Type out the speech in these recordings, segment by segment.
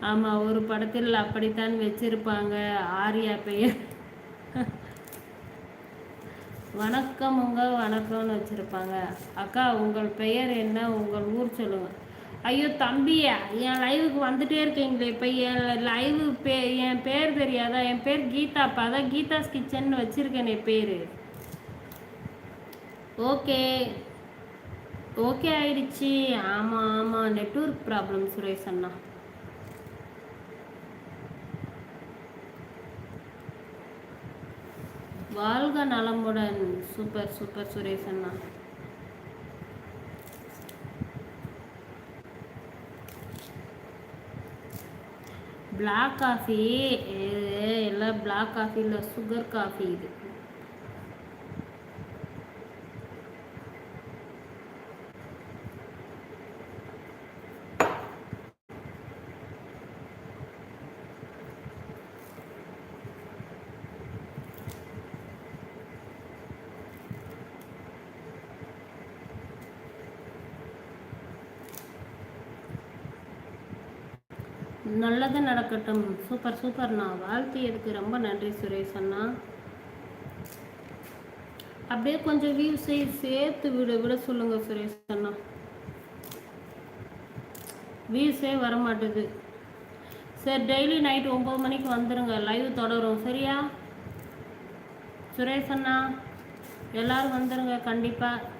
ஆமாம் ஒரு படத்தில் அப்படித்தான் வச்சிருப்பாங்க. ஆர்யா பெயர். வணக்கம் உங்க வணக்கம்னு வச்சிருப்பாங்க. அக்கா உங்கள் பெயர் என்ன? உங்கள் ஊர் சொல்லுங்க. ஐயோ தம்பியா என் லைவுக்கு வந்துட்டே இருக்கீங்களே. இப்போ என் லைவு பே என் பேர் தெரியாதா? என் பேர் கீதாப்பா அதான் கீதாஸ் கிச்சன் என் பேர். ஓகே. ஓகே ஆயிடுச்சு. ஆமாம் ஆமாம் நெட்ஒர்க் ப்ராப்ளம் சுரேஷ் அண்ணா. வாழ்க நலமுடன் சூப்பர் சூப்பர் சுரேஷ் அண்ணா. பிளாக் காஃபி எல்லாம் பிளாக் காஃபி இல்லை சுகர் காஃபி இது. நல்லது நடக்கட்டும். சூப்பர் சூப்பர்ண்ணா வாழ்த்தியதுக்கு ரொம்ப நன்றி சுரேஷ் அண்ணா. அப்படியே கொஞ்சம் வியூஸை சேர்த்து விட விட சொல்லுங்க சுரேஷ் அண்ணா. வியூஸே வரமாட்டுது. சரி டெய்லி நைட் ஒம்பது மணிக்கு வந்துடுங்க லைவ் தொடரும். சரியா? சுரேஷ் அண்ணா எல்லாரும் வந்துடுங்க கண்டிப்பாக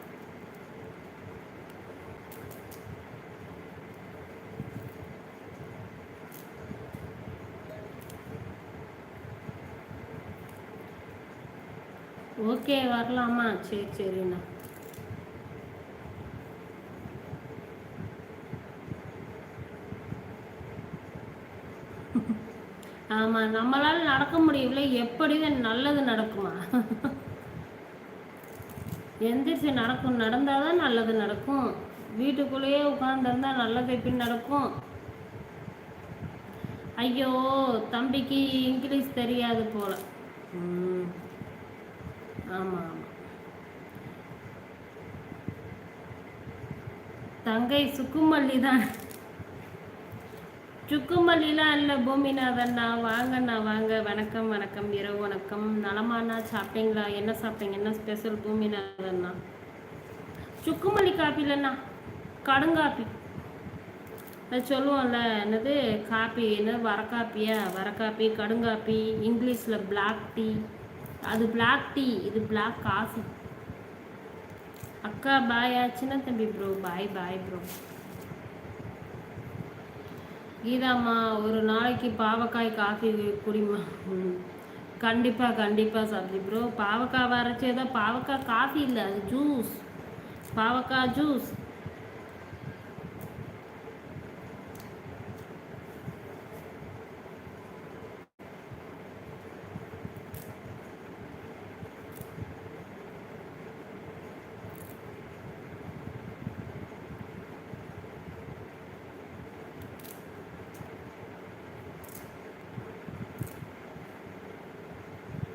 ஓகே வரலாமா? சரி சரிண்ணா. ஆமாம் நம்மளால் நடக்க முடியவில்லை. எப்படி நல்லது நடக்குமா? எந்திரிச்சு நடக்கும். நடந்தால் தான் நல்லது நடக்கும். வீட்டுக்குள்ளேயே உட்காந்துருந்தா நல்லது எப்படி நடக்கும்? ஐயோ தம்பிக்கு இங்கிலீஷ் தெரியாது போல. ம். ஆமாம் ஆமாம் தங்கை சுக்குமல்லி தான். சுக்குமல்லிலாம் இல்லை பூமிநாதண்ணா வாங்கண்ணா வாங்க வணக்கம் வணக்கம். இரவு வணக்கம். நலமாண்ணா சாப்பிட்டீங்களா? என்ன சாப்பிட்டீங்க? என்ன ஸ்பெஷல் பூமிநாதண்ணா சுக்குமல்லி காப்பி இல்லைண்ணா. கடுங்காப்பி அது சொல்லுவோம்ல என்னது? காப்பி என்ன வர காப்பியா வர காப்பி. கடுங்காப்பி இங்கிலீஷில் பிளாக் டீ அது பிளாக் டீ இது பிளாக் காஃபி அக்கா பாய் ஆச்சுன்னா தம்பி ப்ரோ பாய் பாய் ப்ரோ கீதாம்மா ஒரு நாளைக்கு பாவக்காய் காஃபி குடிமா? கண்டிப்பாக கண்டிப்பாக சப்ஜி ப்ரோ பாவக்காய் வரைச்சேதோ பாவக்காய் காஃபி இல்லை அது ஜூஸ் பாவக்காய் ஜூஸ்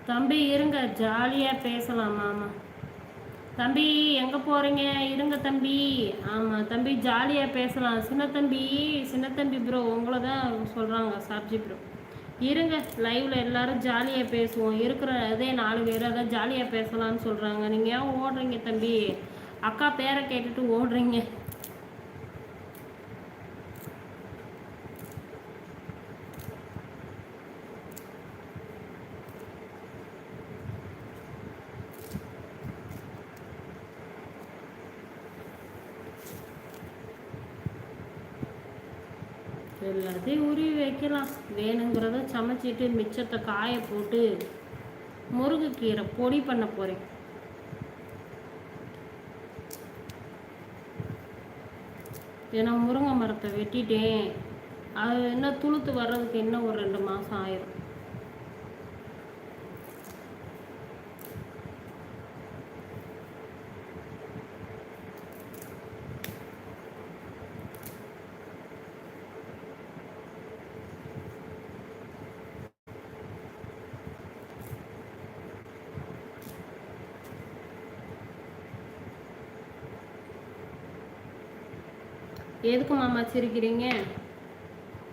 தம்பி இருங்க. ஜாலியாக பேசலாம் மாமா. தம்பி எங்கே போகிறீங்க இருங்க தம்பி. ஆமாம் தம்பி ஜாலியாக பேசலாம். சின்ன தம்பி சின்ன தம்பி ப்ரோ உங்களை தான் சொல்கிறாங்க சாப்ஜி ப்ரோ இருங்க. லைவில் எல்லாரும் ஜாலியாக பேசுவோம். இருக்கிற அதே நாலு பேர் அதான் ஜாலியாக பேசலாம்னு சொல்கிறாங்க நீங்கள் ஏன் ஓடுறீங்க தம்பி? அக்கா பேரை கேட்டுட்டு ஓடுறீங்க. எல்லாத்தையும் உருவி வைக்கலாம். வேணுங்கிறத சமைச்சிட்டு மிச்சத்தை காய போட்டு முருங்கைக்கீரை பொடி பண்ண போகிறேன் ஏன்னா முருங்கை மரத்தை வெட்டிட்டேன். அது என்ன துளுத்து வர்றதுக்கு இன்னும் ஒரு ரெண்டு மாதம் ஆயிரும். எதுக்கு மாமா சிரிக்கிறீங்க?